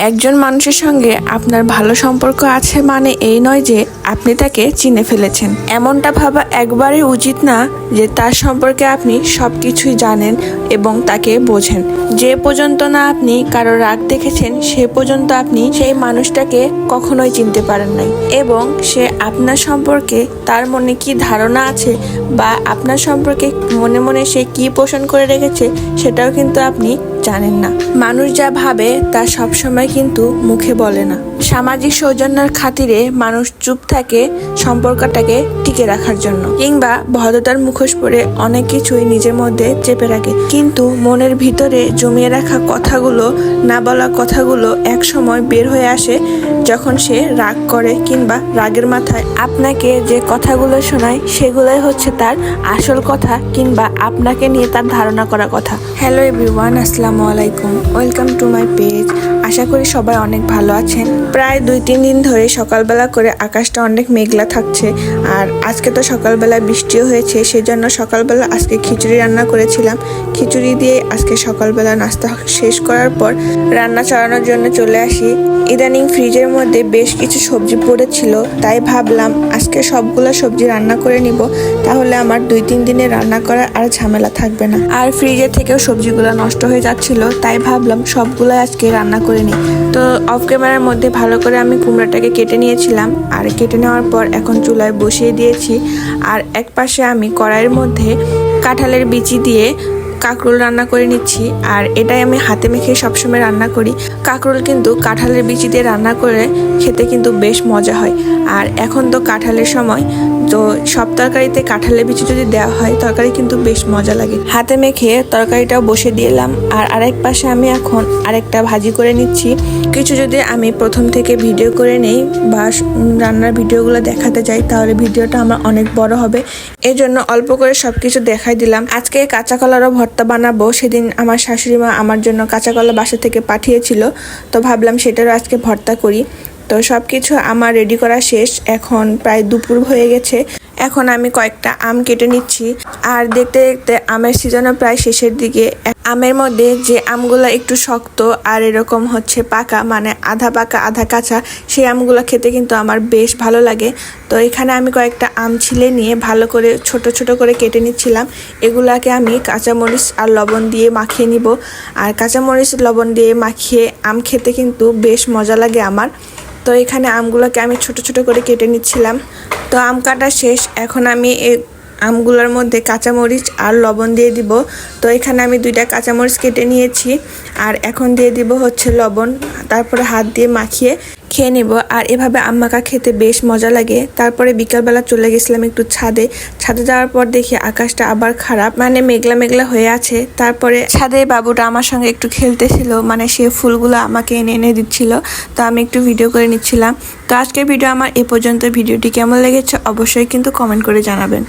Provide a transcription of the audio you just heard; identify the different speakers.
Speaker 1: একজন মানুষের সঙ্গে আপনার ভালো সম্পর্ক আছে মানে এই নয় যে আপনি তাকে চিনে ফেলেছেন। এমনটা ভাবা একবারই উচিত না যে তার সম্পর্কে আপনি সব কিছুই জানেন এবং তাকে বোঝেন। যে পর্যন্ত না আপনি কারও রাগ দেখেছেন, সে পর্যন্ত আপনি সেই মানুষটাকে কখনোই চিনতে পারেন নাই। এবং সে আপনার সম্পর্কে তার মনে কি ধারণা আছে বা আপনার সম্পর্কে মনে মনে সে কি পোষণ করে রেখেছে, সেটাও কিন্তু আপনি জানেন না। মানুষ যা ভাবে তা সবসময় কিন্তু মুখে বলে না। সামাজিক সৌজন্যের খাতিরে মানুষ চুপ থাকে সম্পর্কটাকে টিকে রাখার জন্য। কিংবা ভদ্রতার মুখোশ পরে অনেক কিছুই নিজের মধ্যে চেপে রাখে। কিন্তু মনের ভিতরে জমিয়ে রাখা কথাগুলো, না বলা কথাগুলো এক সময় বের হয়ে আসে যখন সে রাগ করে কিংবা রাগের মাথায়। আপনাকে যে কথাগুলো শোনায়, সেগুলোই হচ্ছে তার আসল কথা কিংবা আপনাকে নিয়ে তার ধারণা করা কথা। হ্যালো এভরিওয়ান, আসসালামু আলাইকুম। Welcome to my page. আশা করি সবাই অনেক ভালো আছেন। প্রায় দুই, তিন দিন ধরে সকালবেলা করে আকাশটা অনেক মেঘলা থাকছে। আর আজকে তো সকালবেলা বৃষ্টিও হয়েছে, সেজন্য সকালবেলা আজকে খিচুড়ি রান্না করেছিলাম। খিচুড়ি দিয়ে আজকে সকালবেলা নাস্তা শেষ করার পর রান্না চালানোর জন্য চলে আসি। ইদানিং ফ্রিজের মধ্যে বেশ কিছু সবজি পড়েছিল, তাই ভাবলাম আজকে সবগুলো সবজি রান্না করে নিব। তাহলে আমার দুই, তিন দিনে রান্না করার আর ঝামেলা থাকবে না। আর ফ্রিজের থেকেও সবজিগুলো নষ্ট হয়ে যাচ্ছিল, তাই ভাবলাম সবগুলো আজকে রান্না করে নিই তো অফ ক্যামেরার মধ্যে ভালো করে আমি কুমড়াটাকে কেটে নিয়েছিলাম। আর কেটে নেওয়ার পর এখন চুলায় বসিয়ে দিয়েছি। আর এক পাশে আমি কড়াইয়ের মধ্যে কাঁঠালের বিচি দিয়ে কাঁকরোল রান্না করে নিচ্ছি। আর এটাই আমি হাতে মেখে সবসময় রান্না করি। কাঁকরোল কিন্তু কাঁঠালের বিচি দিয়ে রান্না করে খেতে কিন্তু বেশ মজা হয়। আর এখন তো কাঁঠালের সময় তো সব তরকারিতে কাঁঠালের বিচি যদি দেওয়া হয়, তরকারি কিন্তু বেশ মজা লাগে। হাতে মেখে তরকারিটাও বসে দিলাম। আর আরেক পাশে আমি এখন আরেকটা ভাজি করে নিচ্ছি। কিছু যদি আমি প্রথম থেকে ভিডিও করে নেই বা রান্নার ভিডিওগুলো দেখাতে যাই তাহলে ভিডিওটা আমার অনেক বড় হবে। এই জন্য অল্প করে সব কিছু দেখাই দিলাম। আজকে কাঁচা কলারও ভর্তা বানাবো। সেদিন আমার শাশুড়ি মা আমার জন্য কাঁচা কলা বাসা থেকে পাঠিয়েছিল। তো ভাবলাম সেটারও আজকে ভর্তা করি। তো সব কিছু আমার রেডি করা শেষ। এখন প্রায় দুপুর হয়ে গেছে। এখন আমি কয়েকটা আম কেটে নিচ্ছি। আর দেখতে দেখতে আমের সিজনও প্রায় শেষের দিকে। আমের মধ্যে যে আমগুলো একটু শক্ত আর এরকম হচ্ছে পাকা মানে আধা পাকা, আধা কাঁচা, সেই আমগুলো খেতে কিন্তু আমার বেশ ভালো লাগে। তো এখানে আমি কয়েকটা আম ছিলে নিয়ে ভালো করে ছোট ছোট করে কেটে নিচ্ছিলাম। এগুলাকে আমি কাঁচামরিচ আর লবণ দিয়ে মাখিয়ে নিব। আর কাঁচামরিচ, লবণ দিয়ে মাখিয়ে আম খেতে কিন্তু বেশ মজা লাগে আমার। তো এখানে আমগুলোকে আমি ছোট ছোট করে কেটে নিচ্ছিলাম। তো আম কাটা শেষ। এখন আমি আমগুলোর মধ্যে কাঁচামরিচ আর লবণ দিয়ে দিব। তো এখানে আমি দুইটা কাঁচামরিচ কেটে নিয়েছি। আর এখন দিয়ে দিব হচ্ছে লবণ। তারপরে হাত দিয়ে মাখিয়ে খেয়ে নেব। আর এভাবে আম মাখা খেতে বেশ মজা লাগে। তারপরে বিকালবেলা চলে গেছিলাম একটু ছাদে। ছাদে যাওয়ার পর দেখি আকাশটা আবার খারাপ। মানে মেঘলা মেঘলা হয়ে আছে। তারপরে ছাদে বাবুটা আমার সঙ্গে একটু খেলতেছিল। মানে সে ফুলগুলো আমাকে এনে এনে দিচ্ছিল। তো আমি একটু ভিডিও করে নিচ্ছিলাম। তো আজকের ভিডিও আমার এ পর্যন্ত। ভিডিওটি কেমন লেগেছে অবশ্যই কিন্তু কমেন্ট করে জানাবেন।